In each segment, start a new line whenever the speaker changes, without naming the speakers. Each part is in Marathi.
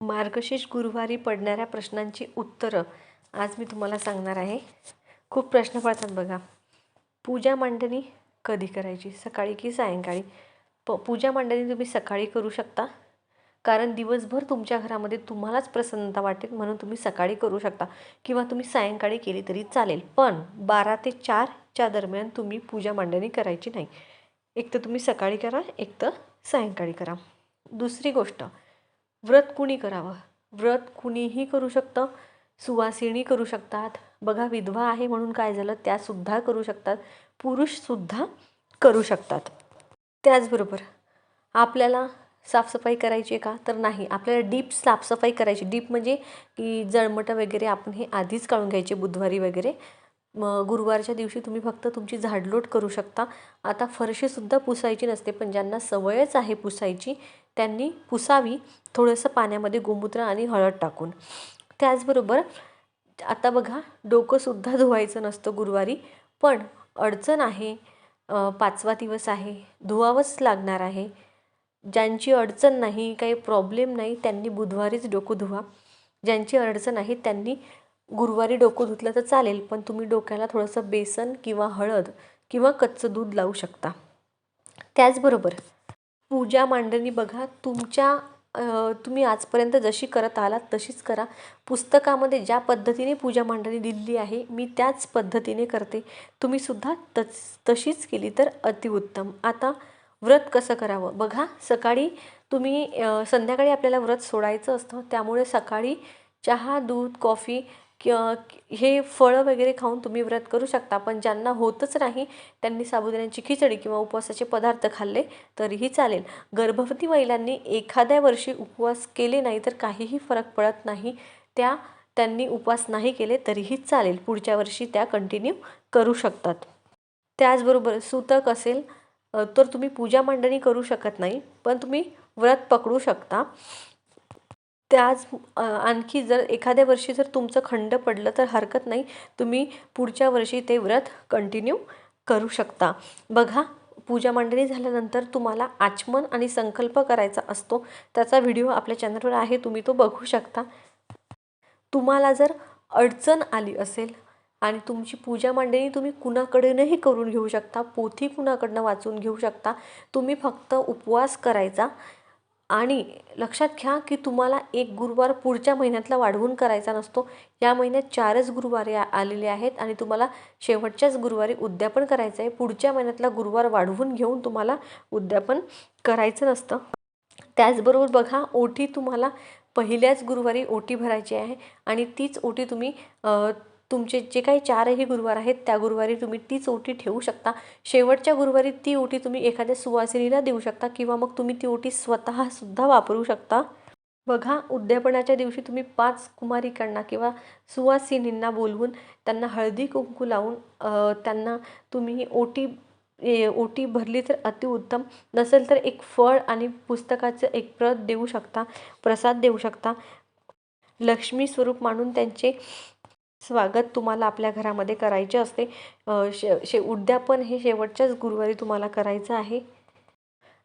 मार्गशीर्ष गुरुवारी पडणाऱ्या प्रश्नांची उत्तरं आज मी तुम्हाला सांगणार आहे. खूप प्रश्न पडतात बघा. पूजा मांडणी कधी करायची? सकाळी की सायंकाळी? प पूजा मांडणी तुम्ही सकाळी करू शकता. कारण दिवसभर तुमच्या घरामध्ये तुम्हालाच प्रसन्नता वाटेल म्हणून तुम्ही सकाळी करू शकता. किंवा तुम्ही सायंकाळी केली तरी चालेल. पण बारा ते चारच्या दरम्यान तुम्ही पूजा मांडणी करायची नाही. एक तर तुम्ही सकाळी करा एक तर सायंकाळी करा. दुसरी गोष्ट व्रत कुणी करावं? व्रत कुणीही करू शकतं. सुवासिनी करू शकतात. बघा विधवा आहे म्हणून काय झालं? त्यासुद्धा करू शकतात. पुरुषसुद्धा करू शकतात. त्याचबरोबर आपल्याला साफसफाई करायची आहे का? तर नाही. आपल्याला डीप साफसफाई करायची. डीप म्हणजे की जळमटं वगैरे आपण हे आधीच काढून घ्यायचे बुधवारी वगैरे. मग गुरुवारच्या दिवशी तुम्ही फक्त तुमची झाडलोट करू शकता. आता फरशीसुद्धा पुसायची नसते पण ज्यांना सवयच आहे पुसायची त्यांनी पुसावी थोडंसं पाण्यामध्ये गोमूत्र आणि हळद टाकून. त्याचबरोबर आता बघा डोकंसुद्धा धुवायचं नसतं गुरुवारी पण अडचण आहे पाचवा दिवस आहे धुवावंच लागणार आहे. ज्यांची अडचण नाही काही प्रॉब्लेम नाही त्यांनी बुधवारीच डोकं धुवा. ज्यांची अडचण आहे त्यांनी गुरुवारी डोकं धुतलं तर चालेल पण तुम्ही डोक्याला थोडंसं बेसन किंवा हळद किंवा कच्चं दूध लावू शकता. त्याचबरोबर पूजा मांडणी बघा तुमच्या तुम्ही आजपर्यंत जशी करत आलात तशीच करा. पुस्तकामध्ये ज्या पद्धतीने पूजा मांडणी दिलेली आहे मी त्याच पद्धतीने करते. तुम्हीसुद्धा तच तशीच केली तर अतिउत्तम आता व्रत कसं करावं? बघा सकाळी तुम्ही संध्याकाळी आपल्याला व्रत सोडायचं असतं त्यामुळे सकाळी चहा दूध कॉफी हे फळं वगैरे खाऊन तुम्ही व्रत करू शकता. पण ज्यांना होतच नाही त्यांनी साबुदाण्याची खिचडी किंवा उपवासाचे पदार्थ खाल्ले तरीही चालेल. गर्भवती महिलांनी एखाद्या वर्षी उपवास केले नाही तर काहीही फरक पडत नाही. त्या त्यांनी उपवास नाही केले तरीही चालेल. पुढच्या वर्षी त्या कंटिन्यू करू शकतात. त्याचबरोबर सुतक असेल तर तुम्ही पूजा मांडणी करू शकत नाही पण तुम्ही व्रत पकडू शकता. त्याच आणखी जर एखाद्या वर्षी जर तुमचं खंड पडलं तर हरकत नाही. तुम्ही पुढच्या वर्षी ते व्रत कंटिन्यू करू शकता. बघा पूजा मांडणी झाल्यानंतर तुम्हाला आचमन आणि संकल्प करायचा असतो. त्याचा व्हिडिओ आपल्या चॅनलवर आहे तुम्ही तो बघू शकता. तुम्हाला जर अडचण आली असेल आणि तुमची पूजा मांडणी तुम्ही कुणाकडूनही करून घेऊ शकता पोथी कुणाकडनं वाचून घेऊ शकता तुम्ही फक्त उपवास करायचा. आणि लक्षात घ्या की तुम्हाला एक गुरुवार पुढच्या महिन्यातला वाढवून करायचा नसतो. या महिन्यात चारच गुरुवार आलेले आहेत आणि तुम्हाला शेवटच्याच गुरुवारी उद्यापन करायचं आहे. पुढच्या महिन्यातला गुरुवार वाढवून घेऊन तुम्हाला उद्यापन करायचं नसतं. त्याचबरोबर बघा ओटी तुम्हाला पहिल्याच गुरुवारी ओटी भरायची आहे आणि तीच ओटी तुम्ही तुमचे जे काही चारही गुरुवार आहेत त्या गुरुवारी तुम्ही तीच ओटी ठेवू शकता. शेवटच्या गुरुवारी ती ओटी तुम्ही एखाद्या सुवासिनीला देऊ शकता किंवा मग तुम्ही ती ओटी स्वतःसुद्धा वापरू शकता. बघा उद्यापनाच्या दिवशी तुम्ही पाच कुमारिकांना किंवा सुवासिनींना बोलवून त्यांना हळदी कुंकू लावून त्यांना तुम्ही ओटी ओटी भरली तर अतिउत्तम नसेल तर एक फळ आणि पुस्तकाचं एक प्रत देऊ शकता प्रसाद देऊ शकता. लक्ष्मी स्वरूप मानून त्यांचे स्वागत तुम्हाला आपल्या घरामध्ये करायचे असते. शे शे उद्यापन हे शेवटच्याच गुरुवारी तुम्हाला करायचं आहे.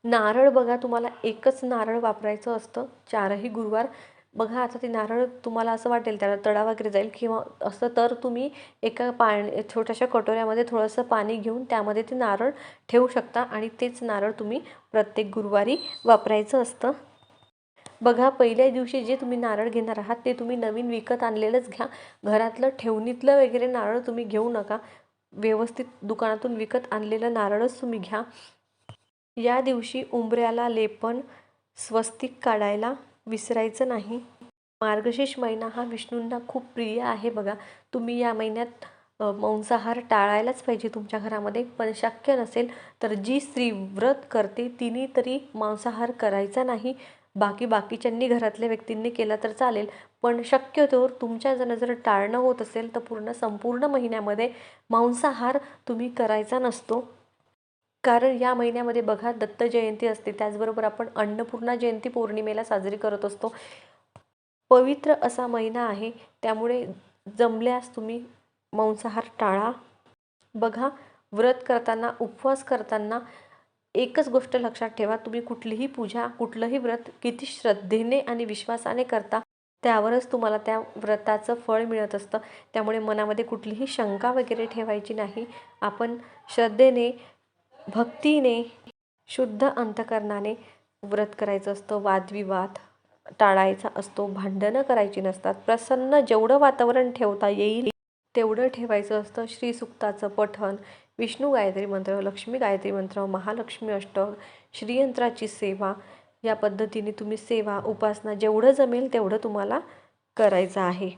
नारळ बघा तुम्हाला एकच नारळ वापरायचं असतं. चारही गुरुवार. बघा आता ते नारळ तुम्हाला असं वाटेल त्याला तडा वगैरे जाईल किंवा असं तर तुम्ही एका पाणी छोट्याशा कटोऱ्यामध्ये थोडंसं पाणी घेऊन त्यामध्ये ते नारळ ठेवू शकता आणि तेच नारळ तुम्ही प्रत्येक गुरुवारी वापरायचं असतं. बघा पहिल्या दिवशी जे तुम्ही नारळ घेणार आहात ते तुम्ही नवीन विकत आणलेलंच घ्या. घरातलं ठेवणीतलं वगैरे नारळ तुम्ही घेऊ नका. व्यवस्थित दुकानातून विकत आणलेलं नारळच तुम्ही घ्या. या दिवशी उंबऱ्याला लेपन स्वस्तिक काढायला विसरायचं नाही. मार्गशीर्ष महिना हा विष्णूंना खूप प्रिय आहे बघा. तुम्ही या महिन्यात मांसाहार टाळायलाच पाहिजे तुमच्या घरामध्ये. पण शक्य नसेल तर जी स्त्री व्रत करते तिने तरी मांसाहार करायचा नाही. बाकी बाकीच्यांनी घरातल्या व्यक्तींनी केलं तर चालेल. पण शक्यतोवर तुमच्या जर टाळणं होत असेल तर पूर्ण संपूर्ण महिन्यामध्ये मांसाहार तुम्ही करायचा नसतो. कारण या महिन्यामध्ये बघा दत्त जयंती असते. त्याचबरोबर आपण अन्नपूर्णा जयंती पौर्णिमेला साजरी करत असतो. पवित्र असा महिना आहे. त्यामुळे जमल्यास तुम्ही मांसाहार टाळा. बघा व्रत करताना उपवास करताना एकच गोष्ट लक्षात ठेवा तुम्ही कुठलीही पूजा कुठलंही व्रत किती श्रद्धेने आणि विश्वासाने करता त्यावरच तुम्हाला त्या व्रताचं फळ मिळत असतं. त्यामुळे मनामध्ये कुठलीही शंका वगैरे ठेवायची नाही. आपण श्रद्धेने भक्तीने शुद्ध अंतकरणाने व्रत करायचं असतं. वादविवाद टाळायचा असतो. भांडणं करायची नसतात. प्रसन्न जेवढं वातावरण ठेवता येईल तेवढं ठेवायचं असतं. श्रीसुक्ताचं पठण विष्णू गायत्री मंत्र लक्ष्मी गायत्री मंत्र महालक्ष्मी अष्टक श्रीयंत्राची सेवा या पद्धतीने तुम्ही सेवा उपासना जेवढं जमेल तेवढं तुम्हाला करायचं आहे.